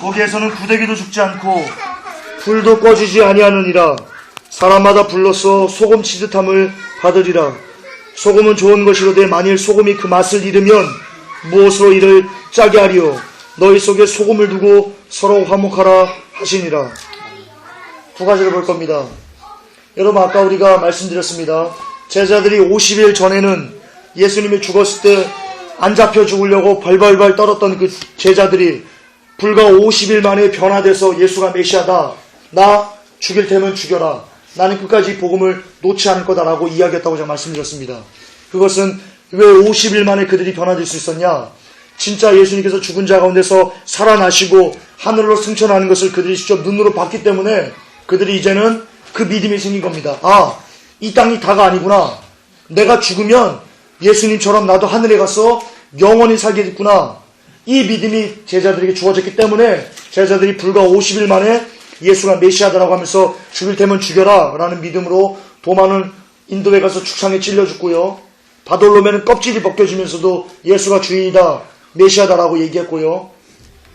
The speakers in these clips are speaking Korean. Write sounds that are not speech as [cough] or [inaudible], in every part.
거기에서는 구데기도 죽지 않고 불도 꺼지지 아니하느니라. 사람마다 불로써 소금 치듯함을 받으리라. 소금은 좋은 것이로되 만일 소금이 그 맛을 잃으면 무엇으로 이를 짜게 하리요? 너희 속에 소금을 두고 서로 화목하라 하시니라. 두 가지를 볼 겁니다. 여러분 아까 우리가 말씀드렸습니다. 제자들이 50일 전에는 예수님이 죽었을 때 안 잡혀 죽으려고 벌벌벌 떨었던 그 제자들이 불과 50일 만에 변화돼서 예수가 메시아다. 나 죽일 테면 죽여라. 나는 끝까지 복음을 놓지 않을 거다라고 이야기했다고 제가 말씀드렸습니다. 그것은 왜 50일 만에 그들이 변화될 수 있었냐? 진짜 예수님께서 죽은 자 가운데서 살아나시고 하늘로 승천하는 것을 그들이 직접 눈으로 봤기 때문에 그들이 이제는 그 믿음이 생긴 겁니다. 아, 이 땅이 다가 아니구나. 내가 죽으면 예수님처럼 나도 하늘에 가서 영원히 살겠구나. 이 믿음이 제자들에게 주어졌기 때문에 제자들이 불과 50일 만에 예수가 메시아다라고 하면서 죽일 테면 죽여라 라는 믿음으로 도마는 인도에 가서 축상에 찔려 죽고요. 바돌로메는 껍질이 벗겨지면서도 예수가 주인이다, 메시아다라고 얘기했고요.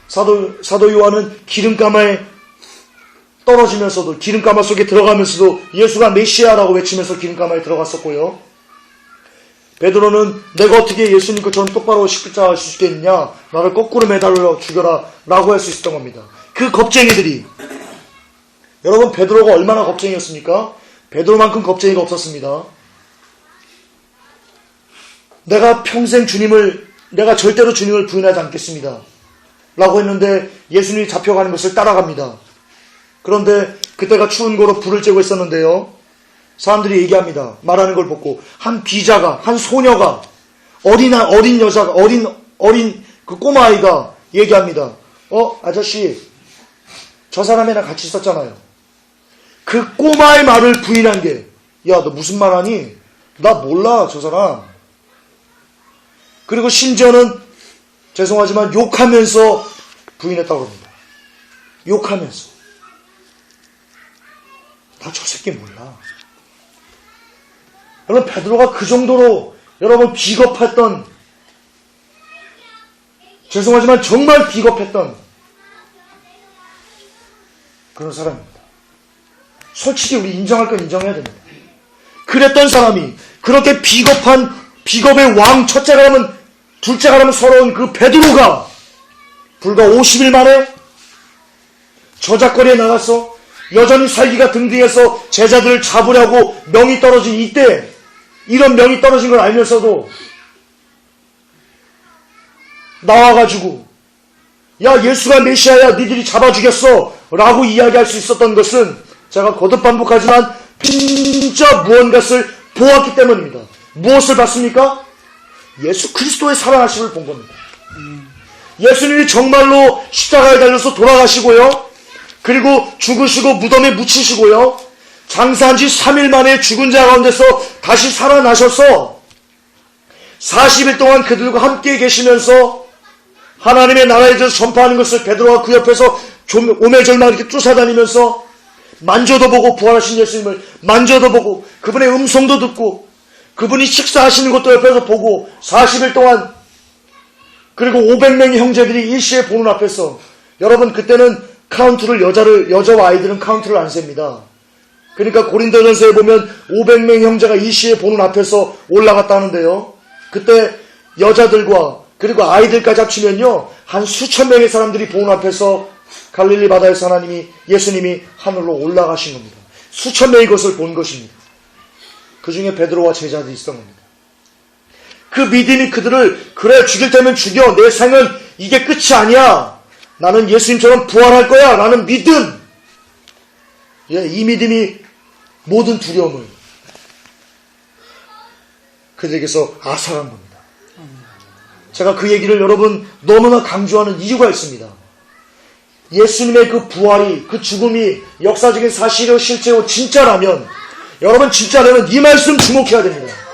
사도, 사도 요한은 기름가마에 떨어지면서도 기름가마 속에 들어가면서도 예수가 메시아라고 외치면서 기름가마에 들어갔었고요. 베드로는 내가 어떻게 예수님 것처럼 똑바로 십자가 할 수 있겠느냐 나를 거꾸로 매달려 죽여라 라고 할 수 있었던 겁니다. 그 겁쟁이들이 여러분 베드로가 얼마나 겁쟁이였습니까? 베드로만큼 겁쟁이가 없었습니다. 내가 평생 주님을 내가 절대로 주님을 부인하지 않겠습니다. 라고 했는데 예수님이 잡혀가는 것을 따라갑니다. 그런데 그때가 추운 거로 불을 쬐고 있었는데요. 사람들이 얘기합니다. 말하는 걸 보고 한 비자가 한 소녀가 어린 어린 여자가 어린 어린 그 꼬마 아이가 얘기합니다. 어 아저씨 저 사람이랑 같이 있었잖아요. 그 꼬마의 말을 부인한 게 야 너 무슨 말하니? 나 몰라 저 사람. 그리고 심지어는 죄송하지만 욕하면서 부인했다고 합니다. 욕하면서 나 저 새끼 몰라. 여러분 베드로가 그 정도로 여러분 비겁했던 죄송하지만 정말 비겁했던 그런 사람입니다. 솔직히 우리 인정할 건 인정해야 됩니다. 그랬던 사람이 그렇게 비겁한 비겁의 왕 첫째가 라면 둘째가 라면 서러운 그 베드로가 불과 50일 만에 저작거리에 나가서 여전히 살기가 등 뒤에서 제자들을 잡으려고 명이 떨어진 이때 이런 명이 떨어진 걸 알면서도 나와가지고 야 예수가 메시아야 니들이 잡아 죽였어 라고 이야기할 수 있었던 것은 제가 거듭 반복하지만 진짜 무언가를 보았기 때문입니다. 무엇을 봤습니까? 예수 그리스도의 살아나심을 본 겁니다. 예수님이 정말로 십자가에 달려서 돌아가시고요. 그리고 죽으시고 무덤에 묻히시고요. 장사한 지 3일 만에 죽은 자 가운데서 다시 살아나셔서 40일 동안 그들과 함께 계시면서 하나님의 나라에 대해서 전파하는 것을 베드로가 그 옆에서 좀 오매절만 이렇게 쫓아다니면서 만져도 보고 부활하신 예수님을 만져도 보고 그분의 음성도 듣고 그분이 식사하시는 것도 옆에서 보고 40일 동안 그리고 500명의 형제들이 일시에 보는 앞에서 여러분 그때는 카운트를 여자를 여자와 아이들은 카운트를 안 셉니다. 그러니까 고린도전서에 보면 500명 형제가 일시에 보는 앞에서 올라갔다는데요. 그때 여자들과 그리고 아이들까지 합치면요 한 수천 명의 사람들이 보는 앞에서 갈릴리 바다에서 하나님이 예수님이 하늘로 올라가신 겁니다. 수천 명이 그것을 본 것입니다. 그 중에 베드로와 제자들이 있었던 겁니다. 그 믿음이 그들을 그래 죽일 때면 죽여 내 생은 이게 끝이 아니야. 나는 예수님처럼 부활할 거야. 라는 믿음. 예, 이 믿음이 모든 두려움을 그들에게서 아사한 겁니다. 제가 그 얘기를 여러분 너무나 강조하는 이유가 있습니다. 예수님의 그 부활이, 그 죽음이 역사적인 사실이요, 실제요, 진짜라면, 여러분 진짜라면 이 말씀 주목해야 됩니다.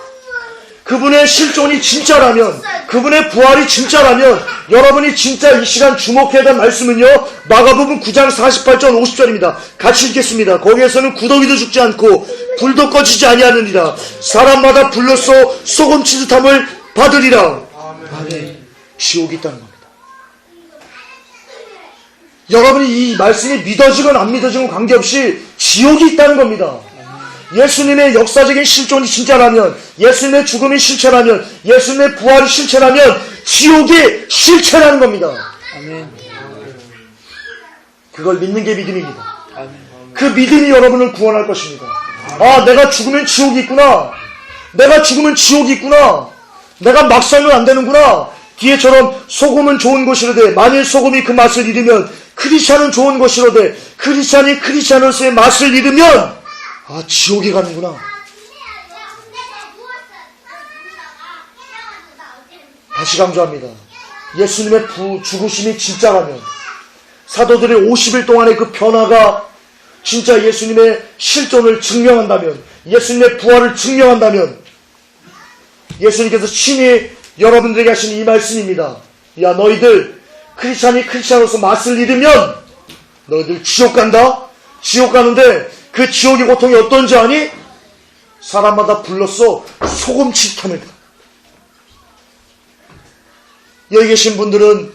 그분의 실존이 진짜라면, 그분의 부활이 진짜라면, 여러분이 진짜 이 시간 주목해야 될 말씀은요, 마가복음 9장 48절 50절입니다. 같이 읽겠습니다. 거기에서는 구더기도 죽지 않고, 불도 꺼지지 아니하느니라. 사람마다 불로써 소금 치듯함을 받으리라. 지옥이 있다는 겁니다. 여러분이 이 말씀이 믿어지건 안 믿어지건 관계없이 지옥이 있다는 겁니다. 예수님의 역사적인 실존이 진짜라면, 예수님의 죽음이 실체라면, 예수님의 부활이 실체라면, 지옥이 실체라는 겁니다. 아멘. 그걸 믿는 게 믿음입니다. 그 믿음이 여러분을 구원할 것입니다. 아, 내가 죽으면 지옥이 있구나. 내가 죽으면 지옥이 있구나. 내가 막 살면 안 되는구나. 뒤에처럼 소금은 좋은 것이로되 만일 소금이 그 맛을 잃으면 크리스찬은 좋은 것이로되 크리스찬이 크리스찬으로서의 맛을 잃으면 아 지옥에 가는구나. 다시 강조합니다. 예수님의 부, 죽으심이 진짜라면 사도들의 50일 동안의 그 변화가 진짜 예수님의 실존을 증명한다면 예수님의 부활을 증명한다면 예수님께서 친히 여러분들에게 하신 이 말씀입니다. 야 너희들 크리스찬이 크리스찬으로서 맛을 잃으면 너희들 지옥 간다. 지옥 가는데 그 지옥의 고통이 어떤지 아니? 사람마다 불렀어 소금 치탐을 여기 계신 분들은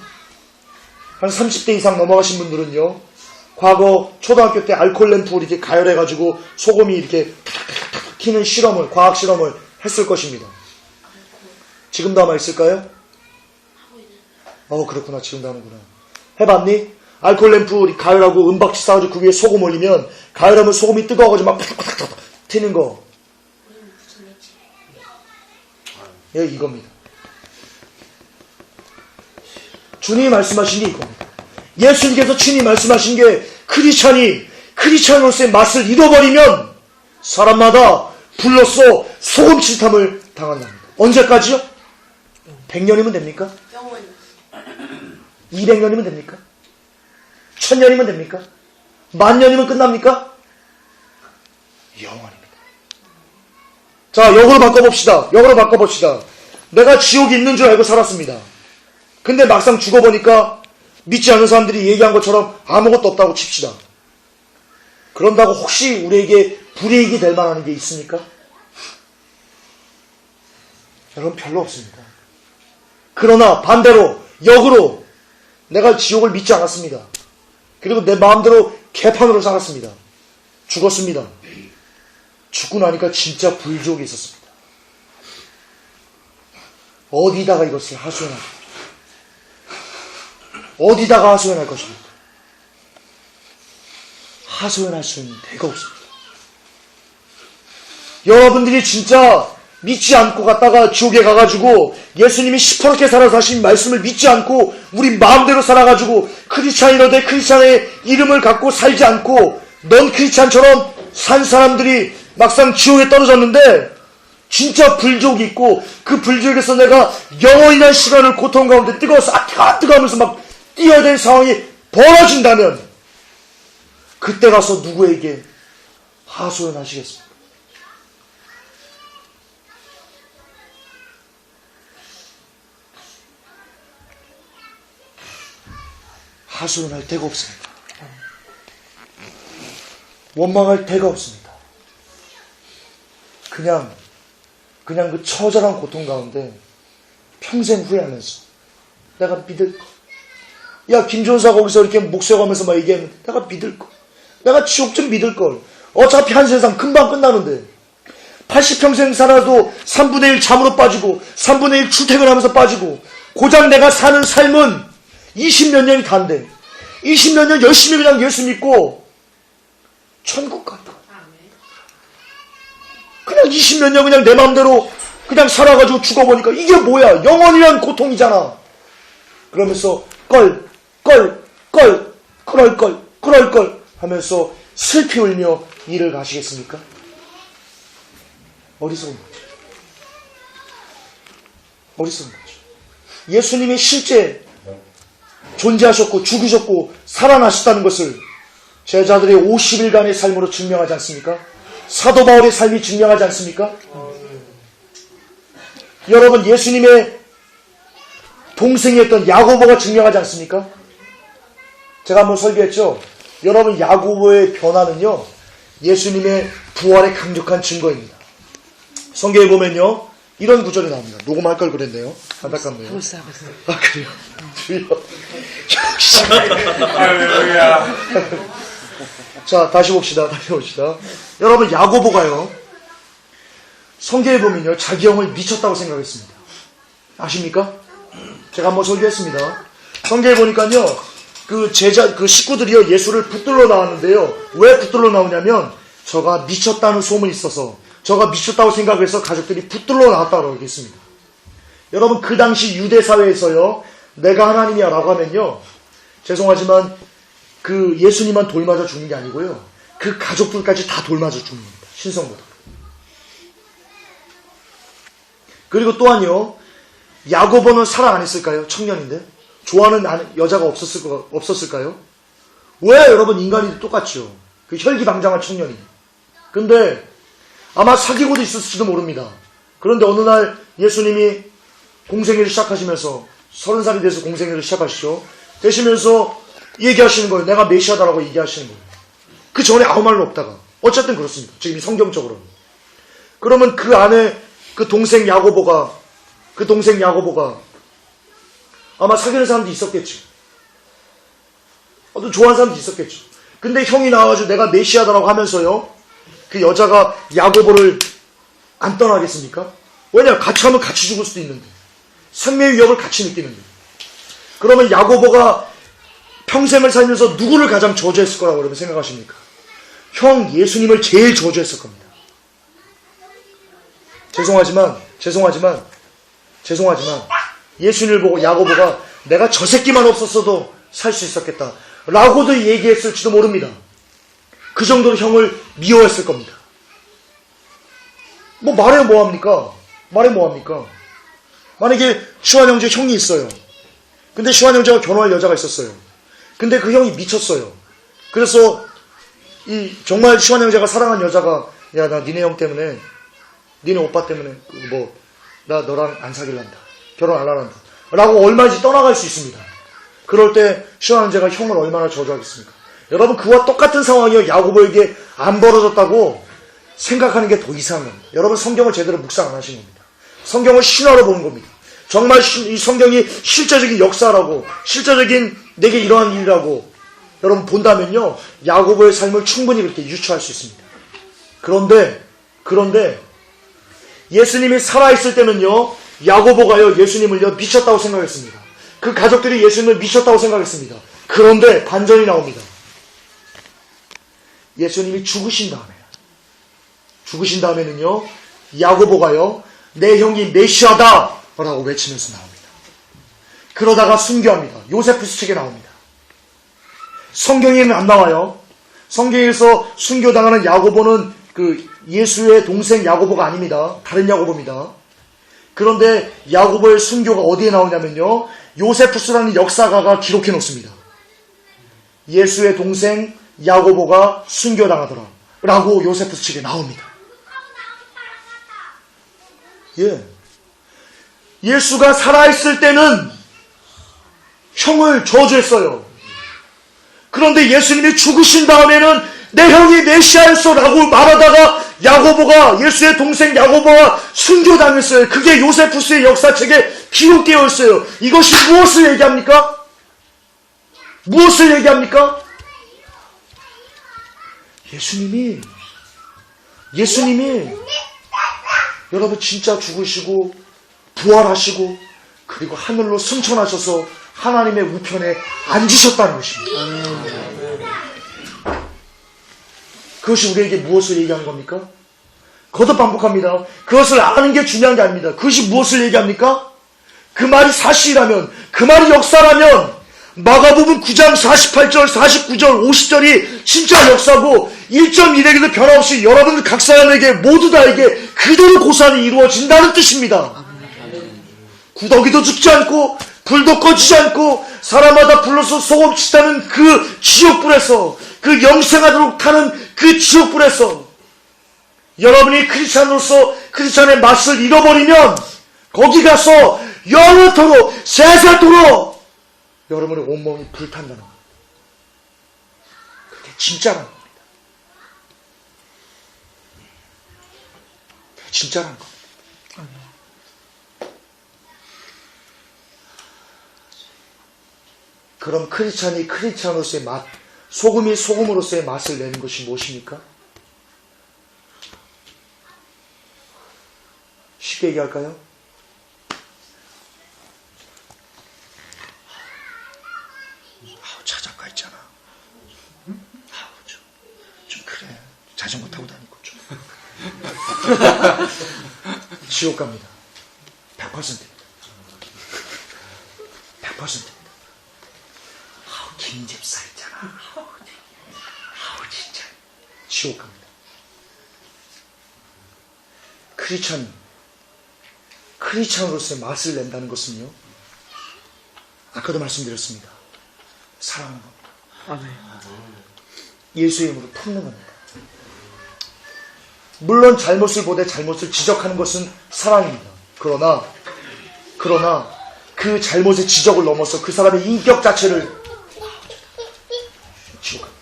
한 30대 이상 넘어가신 분들은요. 과거 초등학교 때 알콜 램프 이렇게 가열해가지고 소금이 이렇게 탁탁탁탁 튀는 실험을 과학 실험을 했을 것입니다. 지금도 아마 있을까요? 어 그렇구나 지금도 하는구나. 해봤니? 알콜 램프 가열하고 은박지 쌓아가지고 그 위에 소금 올리면 가열하면 소금이 뜨거워가지고 막 팍팍팍팍 튀는 거. 예 이겁니다. 주님이 말씀하신 게 이겁니다. 예수님께서 친히 말씀하신 게 크리스찬이 크리스찬으로서의 맛을 잃어버리면 사람마다 불로써 소금 치탐을 당한답니다. 언제까지요? 100년이면 됩니까? 영원히 200년이면 됩니까? 1000년이면 됩니까? 만년이면 끝납니까? 영원입니다. 자, 역으로 바꿔봅시다. 역으로 바꿔봅시다. 내가 지옥이 있는 줄 알고 살았습니다. 근데 막상 죽어보니까 믿지 않는 사람들이 얘기한 것처럼 아무것도 없다고 칩시다. 그런다고 혹시 우리에게 불이익이 될 만한 게 있습니까? 여러분 별로 없습니다. 그러나 반대로 역으로 내가 지옥을 믿지 않았습니다. 그리고 내 마음대로 개판으로 살았습니다. 죽었습니다. 죽고 나니까 진짜 불지옥이 있었습니다. 어디다가 이것을 하소연할? 어디다가 하소연할 것입니까? 하소연할 수 있는 데가 없습니다. 여러분들이 진짜 믿지 않고 갔다가 지옥에 가가지고 예수님이 시퍼렇게 살아서 하신 말씀을 믿지 않고 우리 마음대로 살아가지고 크리스찬이로되 크리스찬의 이름을 갖고 살지 않고 넌 크리스찬처럼 산 사람들이 막상 지옥에 떨어졌는데 진짜 불족이 있고 그 불족에서 내가 영원이란 시간을 고통 가운데 뜨거워서 아 뜨거 뜨거하면서 막 뛰어야 되는 상황이 벌어진다면 그때 가서 누구에게 하소연하시겠습니까? 하소연 할 데가 없습니다. 원망할 데가 없습니다. 그냥, 그냥 그 처절한 고통 가운데 평생 후회하면서 내가 믿을 거. 야, 김종사 거기서 이렇게 목소가면서 막 얘기했는데 내가 믿을 거. 내가 지옥 좀 믿을 걸. 어차피 한 세상 금방 끝나는데. 80평생 살아도 3분의 1 잠으로 빠지고 3분의 1 출퇴근하면서 빠지고 고작 내가 사는 삶은 20몇 년이 단데 20몇 년 열심히 그냥 예수 믿고 천국 갔다. 그냥 20몇 년 그냥 내 마음대로 그냥 살아가지고 죽어보니까 이게 뭐야? 영원이란 고통이잖아. 그러면서 껄, 껄, 껄, 그럴 걸, 그럴 걸 하면서 슬피 울며 일을 가시겠습니까? 어리석은 거죠. 어리석은 거죠. 예수님이 실제 존재하셨고 죽으셨고 살아나셨다는 것을 제자들의 50일간의 삶으로 증명하지 않습니까? 사도 바울의 삶이 증명하지 않습니까? 여러분 예수님의 동생이었던 야고보가 증명하지 않습니까? 제가 한번 설계했죠. 여러분 야고보의 변화는요. 예수님의 부활의 강력한 증거입니다. 성경에 보면요. 이런 구절이 나옵니다. 녹음할 걸 그랬네요. 안타깝네요. 벌써 하고 있어. 아 그래요? 주여 할렐루야. 자, 다시 봅시다. 다시 봅시다. 여러분, 야고보가요. 성경에 보면요. 자기 형을 미쳤다고 생각했습니다. 아십니까? 제가 한번 설교했습니다. 성경에 보니까요. 그 제자, 그 식구들이요. 예수를 붙들러 나왔는데요. 왜 붙들러 나오냐면, 저가 미쳤다는 소문이 있어서, 저가 미쳤다고 생각해서 가족들이 붙들러 나왔다고 얘기했습니다. 여러분, 그 당시 유대 사회에서요. 내가 하나님이야 라고 하면요. 죄송하지만 그 예수님만 돌맞아 죽는 게 아니고요. 그 가족들까지 다 돌맞아 죽는 겁니다. 신성보다. 그리고 또한요. 야고보는 사랑 안 했을까요? 청년인데. 좋아하는 안- 여자가 없었을 거, 없었을까요? 왜 여러분 인간이 똑같죠. 그 혈기방장한 청년이. 근데 아마 사귀고도 있었을지도 모릅니다. 그런데 어느 날 예수님이 공생애를 시작하시면서 서른 살이 돼서 공생애를 시작하시죠. 되시면서 얘기하시는 거예요. 내가 메시아다라고 얘기하시는 거예요. 그 전에 아무 말로 없다가 어쨌든 그렇습니다. 지금 성경적으로는. 그러면 그 안에 그 동생 야고보가 그 동생 야고보가 아마 사귀는 사람도 있었겠죠. 어떤 좋아하는 사람도 있었겠죠. 근데 형이 나와가지고 내가 메시아다라고 하면서요. 그 여자가 야고보를 안 떠나겠습니까? 왜냐 같이 하면 같이 죽을 수도 있는데 생명의 위협을 같이 느끼는데 그러면 야고보가 평생을 살면서 누구를 가장 저주했을 거라고 여러분 생각하십니까? 형 예수님을 제일 저주했을 겁니다. 죄송하지만 죄송하지만 죄송하지만 예수님을 보고 야고보가 내가 저 새끼만 없었어도 살 수 있었겠다 라고도 얘기했을지도 모릅니다. 그 정도로 형을 미워했을 겁니다. 뭐 말해 뭐합니까? 말해 뭐합니까? 만약에 슈한 형제 형이 있어요. 근데 슈한 형제가 결혼할 여자가 있었어요. 근데 그 형이 미쳤어요. 그래서 이 정말 슈한 형제가 사랑한 여자가 야 나 니네 형 때문에 니네 오빠 때문에 뭐 나 너랑 안 사귈란다. 결혼 안 하란다. 라고 얼마든지 떠나갈 수 있습니다. 그럴 때 슈한 형제가 형을 얼마나 저주하겠습니까? 여러분 그와 똑같은 상황이요 야고보에게 안 벌어졌다고 생각하는 게 더 이상한 겁니다. 여러분 성경을 제대로 묵상 안 하신 겁니다. 성경을 신화로 보는 겁니다. 정말 시- 이 성경이 실제적인 역사라고 실제적인 내게 이러한 일이라고 여러분 본다면요 야고보의 삶을 충분히 그렇게 유추할 수 있습니다. 그런데 그런데 예수님이 살아있을 때는요 야고보가요 예수님을요 미쳤다고 생각했습니다. 그 가족들이 예수님을 미쳤다고 생각했습니다. 그런데 반전이 나옵니다. 예수님이 죽으신 다음에 죽으신 다음에는요 야고보가요 내 형이 메시아다 라고 외치면서 나옵니다. 그러다가 순교합니다. 요세푸스 책에 나옵니다. 성경에는 안 나와요. 성경에서 순교당하는 야고보는 그 예수의 동생 야고보가 아닙니다. 다른 야고보입니다. 그런데 야고보의 순교가 어디에 나오냐면요. 요세푸스라는 역사가가 기록해 놓습니다. 예수의 동생 야고보가 순교당하더라. 라고 요세푸스 책에 나옵니다. 예. 예수가 살아있을 때는 형을 저주했어요. 그런데 예수님이 죽으신 다음에는 내 형이 메시아였어 라고 말하다가 야고보가 예수의 동생 야고보가 순교당했어요. 그게 요세푸스의 역사책에 기록되어 있어요. 이것이 무엇을 얘기합니까? 무엇을 얘기합니까? 예수님이 예수님이 여러분 진짜 죽으시고 부활하시고 그리고 하늘로 승천하셔서 하나님의 우편에 앉으셨다는 것입니다. 그것이 우리에게 무엇을 얘기하는 겁니까? 거듭 반복합니다. 그것을 아는 게 중요한 게 아닙니다. 그것이 무엇을 얘기합니까? 그 말이 사실이라면, 그 말이 역사라면, 마가복음 9장 48절, 49절, 50절이 진짜 역사고 1.1에게도 변함없이 여러분 각 사람에게 모두 다에게 그대로 고산이 이루어진다는 뜻입니다. 구더기도 죽지 않고 불도 꺼지지 않고 사람마다 불러서 소금 치다는 그 지옥불에서 그 영생하도록 타는 그 지옥불에서 여러분이 크리스찬으로서 크리스찬의 맛을 잃어버리면 거기 가서 영원토록 세세토록 여러분의 온몸이 불탄다는 겁니다. 그게 진짜라는 겁니다. 그게 진짜라는 겁니다. 그럼 크리스찬이 크리스찬으로서의 맛, 소금이 소금으로서의 맛을 내는 것이 무엇입니까? 쉽게 얘기할까요? 아우, 자작가 있잖아. 아우, 좀, 좀 그래. 자전거 타고 다니고 좀. [laughs] 지옥 갑니다. 100%입니다. 100%입니다. 아우, 김 집사 있잖아. 아우, 아우, 진짜. 지옥 갑니다. 크리스찬, 크리스찬으로서의 맛을 낸다는 것은요. 아까도 말씀드렸습니다. 사랑하는 겁니다. 예수의 이름으로 품는 겁니다. 물론 잘못을 보되 잘못을 지적하는 것은 사랑입니다. 그러나, 그러나 그 잘못의 지적을 넘어서 그 사람의 인격 자체를 지옥합니다.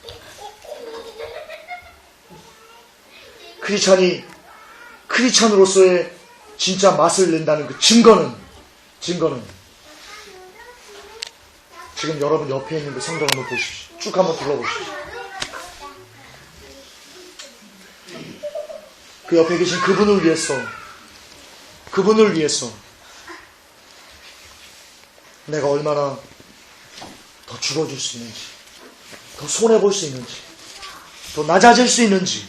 크리스찬이 크리스찬으로서의 진짜 맛을 낸다는 그 증거는 증거는 지금 여러분 옆에 있는 그 성경 한번 보십시오. 쭉 한번 둘러보십시오. 그 옆에 계신 그분을 위해서 그분을 위해서 내가 얼마나 더 죽어줄 수 있는지 더 손해볼 수 있는지 더 낮아질 수 있는지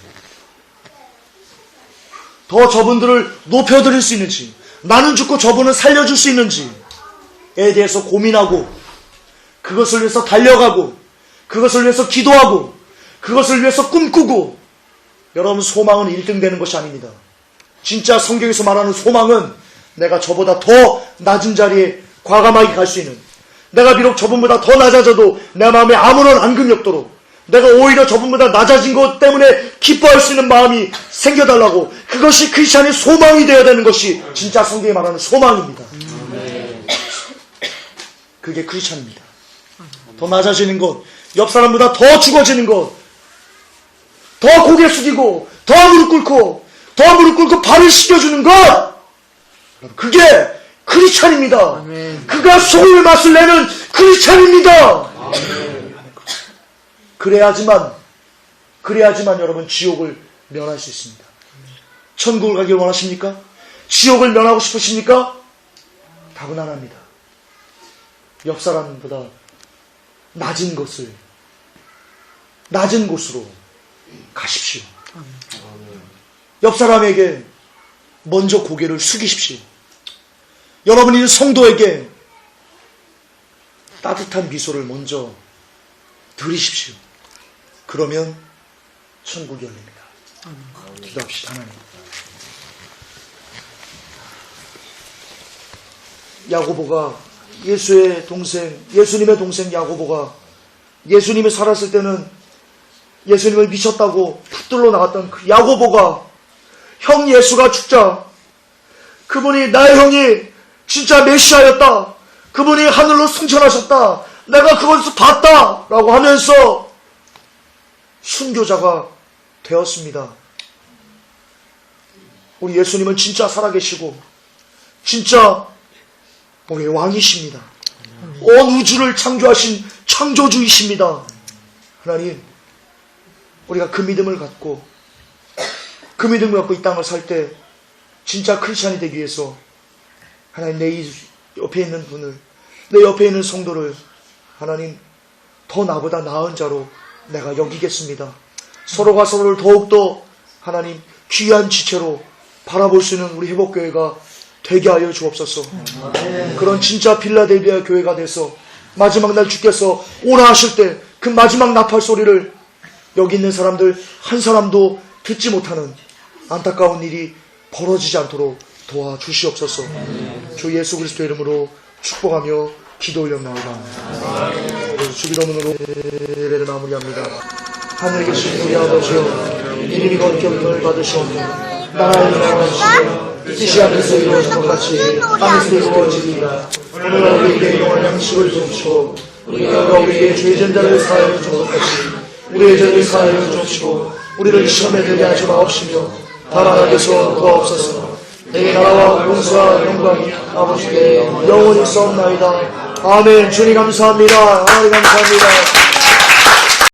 더 저분들을 높여드릴 수 있는지 나는 죽고 저분을 살려줄 수 있는지에 대해서 고민하고 그것을 위해서 달려가고 그것을 위해서 기도하고 그것을 위해서 꿈꾸고 여러분 소망은 1등 되는 것이 아닙니다. 진짜 성경에서 말하는 소망은 내가 저보다 더 낮은 자리에 과감하게 갈 수 있는 내가 비록 저분보다 더 낮아져도 내 마음에 아무런 앙금이 없도록 내가 오히려 저분보다 낮아진 것 때문에 기뻐할 수 있는 마음이 생겨달라고 그것이 크리스찬의 소망이 되어야 되는 것이 진짜 성경이 말하는 소망입니다. 그게 크리스찬입니다. 더 낮아지는 것, 옆 사람보다 더 죽어지는 것, 더 고개 숙이고, 더 무릎 꿇고, 더 무릎 꿇고 발을 씻겨주는 것! 그게 크리스찬입니다. 그가 소금의 맛을 내는 크리스찬입니다. 그래야지만, 그래야지만 여러분 지옥을 면할 수 있습니다. 천국을 가길 원하십니까? 지옥을 면하고 싶으십니까? 답은 하나입니다. 옆 사람보다 낮은 것을, 낮은 곳으로 가십시오. 옆 사람에게 먼저 고개를 숙이십시오. 여러분이 성도에게 따뜻한 미소를 먼저 드리십시오. 그러면 천국이 열립니다. 기도합시다, 하나님. 야고보가 예수의 동생, 예수님의 동생 야고보가 예수님이 살았을 때는 예수님을 미쳤다고 붙들러 나갔던 그 야고보가 형 예수가 죽자 그분이 나의 형이 진짜 메시아였다. 그분이 하늘로 승천하셨다. 내가 그것을 봤다. 라고 하면서 순교자가 되었습니다. 우리 예수님은 진짜 살아계시고 진짜 우리의 왕이십니다. 온 우주를 창조하신 창조주이십니다. 하나님 우리가 그 믿음을 갖고 그 믿음을 갖고 이 땅을 살 때 진짜 크리스찬이 되기 위해서 하나님 내이 옆에 있는 분을 내 옆에 있는 성도를 하나님 더 나보다 나은 자로 내가 여기겠습니다. 서로가 서로를 더욱더 하나님 귀한 지체로 바라볼 수 있는 우리 회복교회가 되게 하여 주옵소서. 그런 진짜 빌라델비아 교회가 돼서 마지막 날 주께서 오라 하실 때 그 마지막 나팔 소리를 여기 있는 사람들 한 사람도 듣지 못하는 안타까운 일이 벌어지지 않도록 도와주시옵소서. 주 예수 그리스도 이름으로 축복하며 기도 올렸나오다. 주 기도문으로 예배를 마무리합니다. 하늘에 계신 우리 아버지여 이름이 거룩히 여김을 받으시옵고 나라의 나라시고 뜻이 하늘에서 이루어진 것 같이 땅에서 이루어지리이다. 오늘 우리에게 영원한 양식을 주시고 우리가 우리에게 죄진 자를 사하여 준것 같이 우리의 죄를 사하여 주시고 우리를 시험에 들게 하지 마옵시며 다만 악에서 구하옵소서 내 나라와 용서와 영광이 아버지께 영원히 싸움나이다 아멘. 주님 감사합니다. 아, 감사합니다.